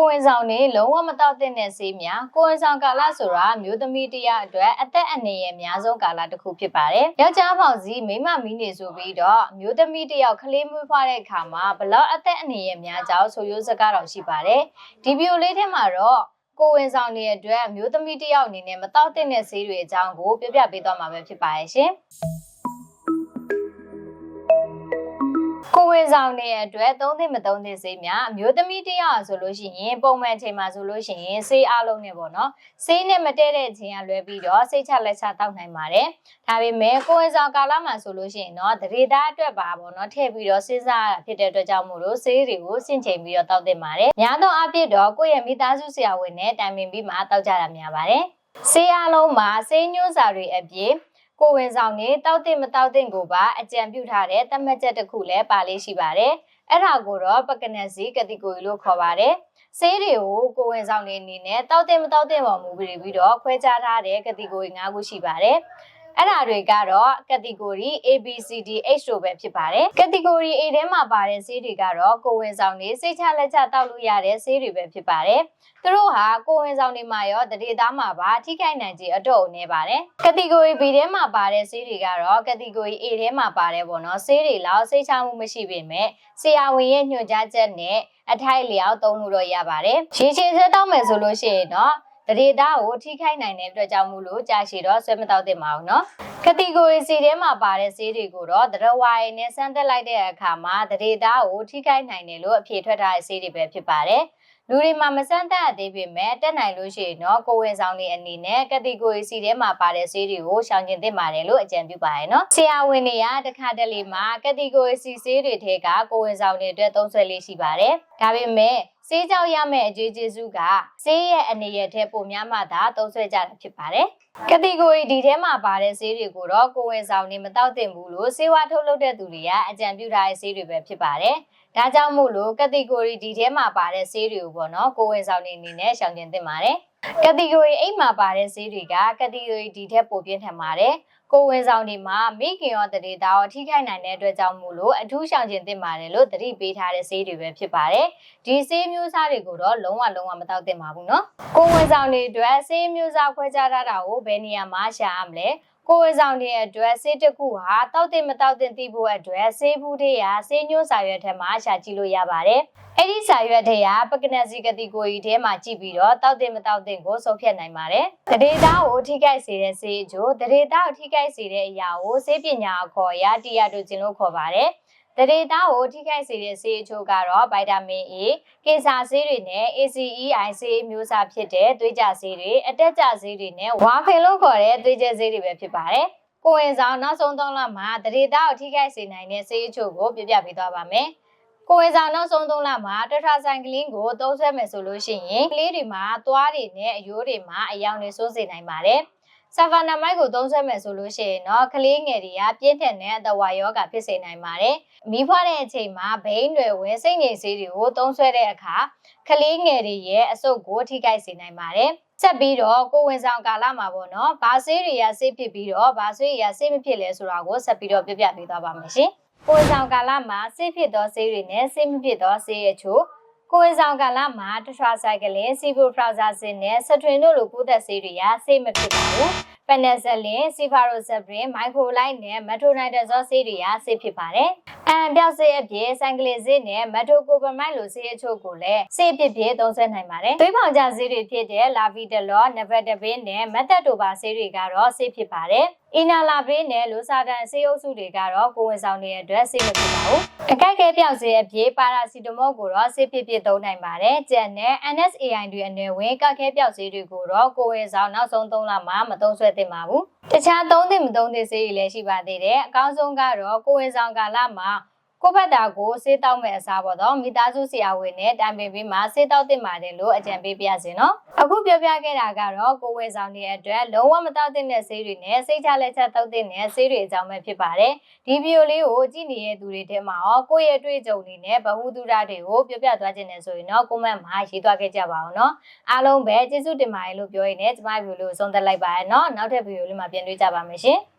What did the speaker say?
ကိုဝင်ဆောင်နေလုံးဝမတောက်တဲ့တဲ့ဆေးများကိုဝင်ဆောင်ကာလဆိုတာမျိုးသမီးတရားအတွက်အသက်အန္တရာယ်အများဆုံးကာလတစ်ခုဖြစ်ပါတယ်။ယောက်ျားပေါင်စီမိန်းမမီးနေဆိုပြီးတော့မျိုးသမီးတယောက်ကလေးမွေးဖွားတဲ့အခါမှာဘလောက်အသက်အန္တရာယ်များကြောင်းဆိုရိုးစကားတော်ရှိပါတယ်။ဒီဗီဒီယိုလေးထဲမှာတော့ကိုဝင်ဆောင်တဲ့အတွက်မျိုးသမီးတယောက်အနေနဲ့မတောက်တဲ့ဆေးတွေအကြောင်းကိုပြပြပေးသွားမှာပဲဖြစ်ပါရဲ့ရှင်။ ကိုဝင်ဆောင်တဲ့အတွက်သုံးသင့်မသုံးသင့်ဆေးများအမျိုးသမီးတယောက်ဆိုလို့ရှိရင်ပုံမှန်ချိန်မှာဆိုလို့ရှိရင်ဆေးအလုံးနဲ့ပေါ့နော်ဆေးနဲ့မတည့်တဲ့ချိန်ကလွဲပြီးတော့စိတ်ချလက်ချတောက်နိုင်ပါတယ်ဒါပေမဲ့ကိုဝင်ဆောင်ကာလမှာဆိုလို့ရှိရင်တော့တရေသားအတွက်ပါပေါ့နော်ထည့်ပြီးတော့စဉ်းစားရတာဖြစ်တဲ့အတွက်ကြောင့်မို့လို့ဆေးတွေကိုစင့်ချိန်ပြီးတော့တောက်သင့်ပါတယ်များသောအားဖြင့်တော့ကိုယ့်ရဲ့မိသားစုဆရာဝန်နဲ့တိုင်ပင်ပြီးမှတောက်ကြတာများပါတယ်ဆေးအလုံးမှာဆေးညွှန်းစာတွေအပြင် ကိုဝင်ဆောင်နေတောက်တဲ့မတောက်တဲ့ကိုပါအကြံပြုထားတဲ့သတ်မှတ်ချက်တစ်ခုလည်းပါလေးရှိပါတယ်။အဲ့ဒါကိုတော့ပကနစီကတိကိုလို့ခေါ်ပါတယ်။ဆေးတွေကိုကိုဝင်ဆောင်နေအနေနဲ့တောက်တဲ့မတောက်တဲ့ပေါ်မူပြီးတော့ခွဲခြားထားတဲ့ကတိကို၅ခုရှိပါတယ်။ အဲ့ဒါတွေကတော့ category A B C D H တို့ပဲဖြစ်ပါတယ် category A ထဲမှာပါတဲ့ဆေးတွေကတော့ကိုဝင်ဆောင်နေစိတ်ချလက်ချတောက်လို့ရတဲ့ဆေးတွေပဲဖြစ်ပါတယ်သူတို့ဟာကိုဝင်ဆောင်နေမှာရောတရေသားမှာပါထိခိုက်နိုင်ခြင်းအတော့နေပါတယ် category B ထဲမှာပါတဲ့ဆေးတွေကတော့ category A ထဲမှာပါတယ်ပေါ့နော်ဆေးတွေလောက်စိတ်ချမှုမရှိပေမဲ့ဆရာဝန်ရဲ့ညွှန်ကြားချက်နဲ့အထိုက်လျောက်သုံးလို့တော့ရပါတယ်ရေချေစဲတောက်မယ်ဆိုလို့ရှိရင်တော့ တရေတာကိုထိခိုက်နိုင်တဲ့အတွက်ကြောင့်မို့လို့ကြာရှည်တော့ဆွဲမတော့သင့်ပါဘူးနော်။ category C ထဲမှာပါတဲ့ဈေးတွေကိုတော့တရဝိုင်နဲ့စမ်းသက်လိုက်တဲ့အခါမှာတရေတာကိုထိခိုက်နိုင်တယ်လို့အဖြေထွက်ထားတဲ့ဈေးတွေပဲဖြစ်ပါတယ်။လူတွေမှာမစမ်းသပ်သေးပေမဲ့တက်နိုင်လို့ရှိရင်တော့ကိုဝင်ဆောင်တွေအနေနဲ့ category C ထဲမှာပါတဲ့ဆေးတွေကိုရှောင်ကျဉ်သင့်ပါတယ်လို့အကြံပြုပါတယ်နော်။ဆရာဝန်တွေကတခါတလေမှာ category C ဆေးတွေထဲကကိုဝင်ဆောင်တွေအတွက်သုံးဆွဲလေးရှိပါတယ်။ဒါပေမဲ့ ဆေးကြောက်ရမယ့်အကျွေးကျေးဇူးကဆေးရဲ့အနေရထဲပိုများမှသာသုံးဆွဲကြတာဖြစ်ပါတယ်။ကတိဂိုရီဒီထဲမှာပါတဲ့ဆေးတွေကိုတော့ကိုဝင်ဆောင်နေမတောက်သင့်ဘူးလို့ဆေးဝါးထုတ်လုပ်တဲ့သူတွေကအကြံပြုထားတဲ့ဆေးတွေပဲဖြစ်ပါတယ်။ဒါကြောင့်မို့လို့ကတိဂိုရီဒီထဲမှာပါတဲ့ဆေးတွေကိုပေါ့နော်ကိုဝင်ဆောင်နေအနေနဲ့ရှောင်ကျဉ်သင့်ပါတယ်။ကတိဂိုရီအိတ်မှာပါတဲ့ဆေးတွေကကတိဂိုရီဒီထက်ပိုပြင်းထန်ပါတယ်။ကိုဝင်ဆောင်တွေမှာမိခင်ရောတရေသားရောထိခိုက်နိုင်တဲ့အတွက်ကြောင့်မို့လို့အထူးရှောင်ကျဉ်သင့်ပါတယ်လို့သတိပေးထားတဲ့ဆေးတွေပဲဖြစ်ပါတယ်။ဒီဆေးမျိုးစားတွေကိုတော့လုံးဝလုံးဝမတောက်သင့်ပါဘူးနော်။ကိုဝင်ဆောင်တွေအတွက်ဆေးမျိုးစားခွဲခြားထားတာကိုဘယ်နေရာမှာရှာရမလဲ။ ကိုဝင်ဆောင်တွေအတွက်ဆေးတစ်ခုဟာတောက်တဲ့မတောက်တဲ့သိဖို့အတွက်ဆေးဘူးတွေရာဆေးညှို့စာရွက်ထဲမှာရှာကြည့်လို့ရပါတယ်။အဲ့ဒီစာရွက်ထဲကပကနစီကတိကိုကြီးထဲမှာကြည့်ပြီးတော့တောက်တဲ့မတောက်တဲ့ကိုဆုံးဖြတ်နိုင်ပါတယ်။တရေသားကိုထိခိုက်စေတဲ့ဆေးအကျိုးတရေသားကိုထိခိုက်စေတဲ့အရာကိုဆေးပညာအခေါ်အရတရားတို့ကျင်လို့ခေါ်ပါတယ်။ တရေသားကိုထိခိုက်စေတဲ့ဆေးအချို့ကတော့ဗိုက်တာမင် A ကေဆာဆေးတွေနဲ့ ACEI ဆေးမျိုးစားဖြစ်တဲ့သွေးကြဆေးတွေအတက်ကြဆေးတွေနဲ့ဝါဖင်လို့ခေါ်တဲ့သွေးကြဆေးတွေပဲဖြစ်ပါတယ်။ကိုဝင်ဆောင်နောက်ဆုံးသုံးလမှာတရေသားကိုထိခိုက်စေနိုင်တဲ့ဆေးအချို့ကိုပြပြပေးသွားပါမယ်။ကိုဝင်ဆောင်နောက်ဆုံးသုံးလမှာတထဆိုင်ကလင်းကိုသုံးဆွဲမယ်ဆိုလို့ရှိရင်ကလေးတွေမှာသွားတွေနဲ့အယိုးတွေမှာအယောင်တွေစိုးစေနိုင်ပါတယ်။ ဆာဗာနာမိုက်ကိုသုံးဆွဲမယ်ဆိုလို့ရှိရင်တော့ကလေးငယ်တွေကပြင်းထန်တဲ့အသဝါယောဂဖြစ်စေနိုင်ပါတယ်။မိဖွားတဲ့အချိန်မှာဘိန်းတွေဝင်စိတ်ငြိမ်ဆေးတွေကိုသုံးဆွဲတဲ့အခါကလေးငယ်တွေရဲ့အဆုတ်ကိုထိခိုက်စေနိုင်ပါတယ်။ဆက်ပြီးတော့ကိုဝင်ဆောင်ကာလမှာပေါ့နော်။ဘာဆေးတွေကဆေးဖြစ်ပြီးတော့ဘာဆေးတွေကဆေးမဖြစ်လဲဆိုတာကိုဆက်ပြီးတော့ပြပြပေးသွားပါမယ်ရှင်။ကိုဝင်ဆောင်ကာလမှာဆေးဖြစ်သောဆေးတွေနဲ့ဆေးမဖြစ်သောဆေးရဲ့ချို့ ကိုဝင်ဆောင်ကာလမှာတထရာဆိုင်ကလင်စီဘိုဖရာဇာဆင်နဲ့စထရင်တို့လိုပိုးသက်ဆေးတွေကဆေးမဖြစ်ပါဘူး။ ပနက်ဇလင်စီဖာရိုဇက်ဘရင်မိုက်ခရိုလိုက်နဲ့မက်ထရိုနိုင်တဇောဆေးတွေကဆေးဖြစ်ပါတယ်။အမ်ပြောက်ဆေးအပြင်ဆိုင်ကလင်ဆေးနဲ့မက်ထိုကိုပမိုက်လိုဆေးအချို့ကိုလည်းဆေးဖြစ်ဖြစ်သုံးဆွဲနိုင်ပါတယ်။သွေးပေါင်ကြဆေးတွေဖြစ်တဲ့လာဗီတလောနဗက်တပင်းနဲ့မက်သက်တိုဘာဆေးတွေကတော့ဆေးဖြစ်ပါတယ်။အီနာလာဘေးနဲ့လိုစာတန်ဆေးအုပ်စုတွေကတော့ကိုဝင်ဆောင်နေတဲ့အတွက်ဆေးမဖြစ်ပါဘူး။အကိုက်ကဲပြောက်ဆေးအပြေပါရာစီတမောကိုတော့ဆေးဖြစ်ဖြစ်သုံးနိုင်ပါတယ်။ကျန်တဲ့ NSAI တွေအနေဝင်ကခဲပြောက်ဆေးတွေကိုတော့ကိုဝင်ဆောင်နောက်ဆုံး3လမှမသုံးဆွဲသင့်ပါဘူး။တခြားသုံးသင့်မသုံးသင့်ဆေးတွေလည်းရှိပါသေးတယ်။အကောင်းဆုံးကတော့ကိုဝင်ဆောင်ကာလမှာ ကိုဖက်တာကိုဆေးတောက်မဲ့အစားပေါ့တော့မိသားစုဆရာဝန်နဲ့တိုင်ပင်ပြီးမှဆေးတောက်တင်ပါတယ်လို့အကြံပေးပြစီနော်အခုပြောပြခဲ့တာကတော့ကိုဝေဆောင်တဲ့အတွက်လုံးဝမတောက်တဲ့ဆေးတွေနဲ့စိတ်ချလက်ချတောက်တဲ့ဆေးတွေအကြောင်းပဲဖြစ်ပါတယ်ဒီဗီဒီယိုလေးကိုကြည့်နေတဲ့သူတွေထဲမှာရောကိုယ့်ရဲ့အတွေ့အကြုံတွေနဲ့ဗဟုသုတတွေကိုပြောပြသွားခြင်းနဲ့ဆိုရင်တော့ကွန်မန့်မှာရေးသွားခဲ့ကြပါအောင်နော်အားလုံးပဲကျေးဇူးတင်ပါတယ်လို့ပြောရင်းနဲ့ကျမဗီဒီယိုလေးကိုဆုံးသက်လိုက်ပါရနော်နောက်ထပ်ဗီဒီယိုလေးမှာပြန်တွေ့ကြပါမယ်ရှင်